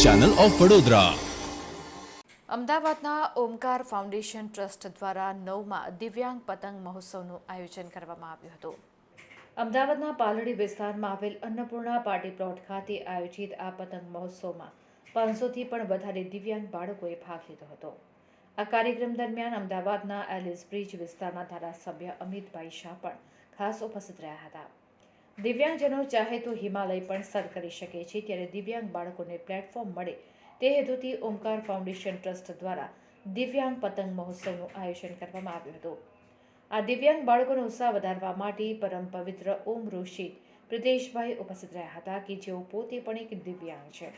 Channel of Vadodara. અમદાવાદના Omkar foundation trust દ્વારા નવમાં દિવ્યાંગ પતંગ મહોત્સવનું આયોજન કરવામાં આવ્યું હતું. અમદાવાદના પાલડી વિસ્તારમાં આવેલ અન્નપૂર્ણા પાર્ટી પ્લોટ ખાતે આયોજિત આ પતંગ મહોત્સવમાં પાંચસોથી પણ વધારે દિવ્યાંગ બાળકોએ ભાગ લીધો હતો. આ કાર્યક્રમ દરમિયાન અમદાવાદના એલિસ બ્રિજ વિસ્તારના ધારાસભ્ય અમિતભાઈ શાહ પણ ખાસ ઉપસ્થિત રહ્યા હતા. દિવ્યાંગજનો ચાહે તો હિમાલય પણ સર કરી શકે છે. ત્યારે દિવ્યાંગ બાળકોને પ્લેટફોર્મ મળે તે હેતુથી ઓમકાર ફાઉન્ડેશન ટ્રસ્ટ દ્વારા દિવ્યાંગ પતંગ મહોત્સવનું આયોજન કરવામાં આવ્યું હતું. આ દિવ્યાંગ બાળકોનો ઉત્સાહ વધારવા માટે પરમ પવિત્ર ઓમ ઋષિ પ્રિતેશભાઈ ઉપસ્થિત રહ્યા હતા કે જેઓ પોતે પણ એક દિવ્યાંગ છે.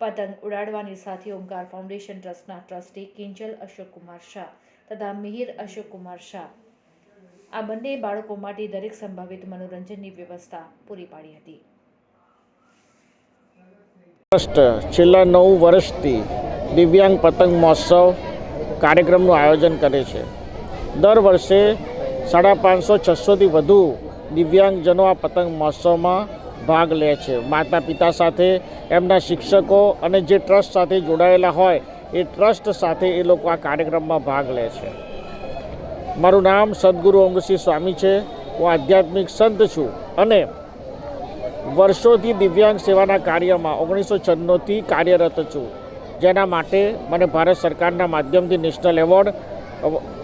પતંગ ઉડાડવાની સાથે ઓમકાર ફાઉન્ડેશન ટ્રસ્ટના ટ્રસ્ટી કિંજલ અશોક કુમાર શાહ તથા મિહિર અશોક કુમાર શાહ આ બંને બાળકો માટે દરેક સંભવિત મનોરંજનની વ્યવસ્થા પૂરી પાડી હતી. ટ્રસ્ટ છેલ્લા નવ વર્ષથી દિવ્યાંગ પતંગ મહોત્સવ કાર્યક્રમનું આયોજન કરે છે. દર વર્ષે સાડા પાંચસો છસોથી વધુ દિવ્યાંગજનો આ પતંગ મહોત્સવમાં ભાગ લે છે. માતા પિતા સાથે, એમના શિક્ષકો અને જે ટ્રસ્ટ સાથે જોડાયેલા હોય, એ ટ્રસ્ટ સાથે એ લોકો આ કાર્યક્રમમાં ભાગ લે છે. મારું નામ સદગુરુ અંગસિંહ સ્વામી છે. હું આધ્યાત્મિક સંત છું અને વર્ષોથી દિવ્યાંગ સેવાના કાર્યમાં ઓગણીસો છન્નુંથી કાર્યરત છું. જેના માટે મને ભારત સરકારના માધ્યમથી નેશનલ એવોર્ડ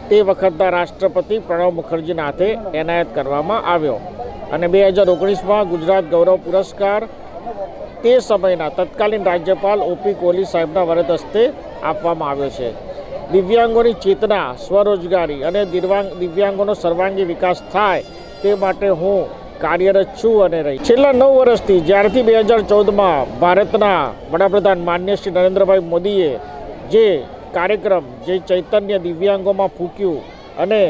તે વખતના રાષ્ટ્રપતિ પ્રણવ મુખર્જીના હાથે એનાયત કરવામાં આવ્યો. અને બે હજાર ઓગણીસમાં ગુજરાત ગૌરવ પુરસ્કાર, તે સમયના તત્કાલીન રાજ્યપાલ ઓપી કોહલી સાહેબના વરદ હસ્તે આપવામાં આવ્યો છે. દિવ્યાંગોની ચેતના, સ્વરોજગારી અને દિવ્યાંગ દિવ્યાંગોનો સર્વાંગી વિકાસ થાય તે માટે હું કાર્યરત છું અને રહી છેલ્લા નવ વર્ષથી જ્યારથી બે હજાર ચૌદમાં ભારતના વડાપ્રધાન માન્ય શ્રી નરેન્દ્રભાઈ મોદીએ જે કાર્યક્રમ, જે ચૈતન્ય દિવ્યાંગોમાં ફૂક્યું અને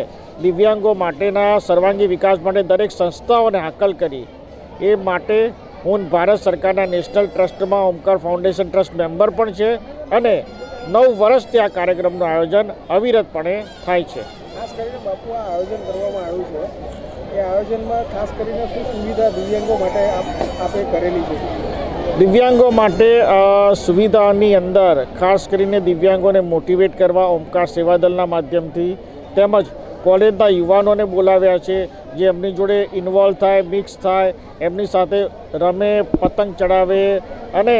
દિવ્યાંગો માટેના સર્વાંગી વિકાસ માટે દરેક સંસ્થાઓને હાકલ કરી, એ માટે હું ભારત સરકારના નેશનલ ટ્રસ્ટમાં ઓમકાર ફાઉન્ડેશન ટ્રસ્ટ મેમ્બર પણ છે અને નવ વર્ષથી આ કાર્યક્રમનું આયોજન અવિરતપણે થાય છે. ખાસ કરીને બાપુ આ આયોજન કરવામાં આવ્યું છે. એ આયોજનમાં ખાસ કરીને શું સુવિધા દિવ્યાંગો માટે આપ કરેલી છે? દિવ્યાંગો માટે સુવિધાની અંદર ખાસ કરીને દિવ્યાંગોને મોટિવેટ કરવા ઓમકાર સેવાદળના માધ્યમથી તેમજ કોલેજના યુવાનોને બોલાવ્યા છે જે એમની જોડે ઇન્વોલ્વ થાય મિક્સ થાય એમની સાથે રમે પતંગ ચડાવે અને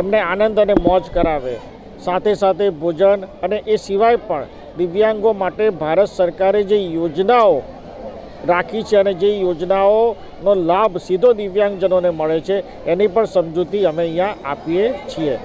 એમને આનંદ અને મોજ કરાવે. સાથે સાથે ભોજન અને એ સિવાય પણ દિવ્યાંગો માટે ભારત સરકારે જે યોજનાઓ રાખી છે અને જે યોજનાઓનો લાભ સીધો દિવ્યાંગજનોને મળે છે, એની પણ સમજૂતી અમે અહીંયા આપીએ છીએ.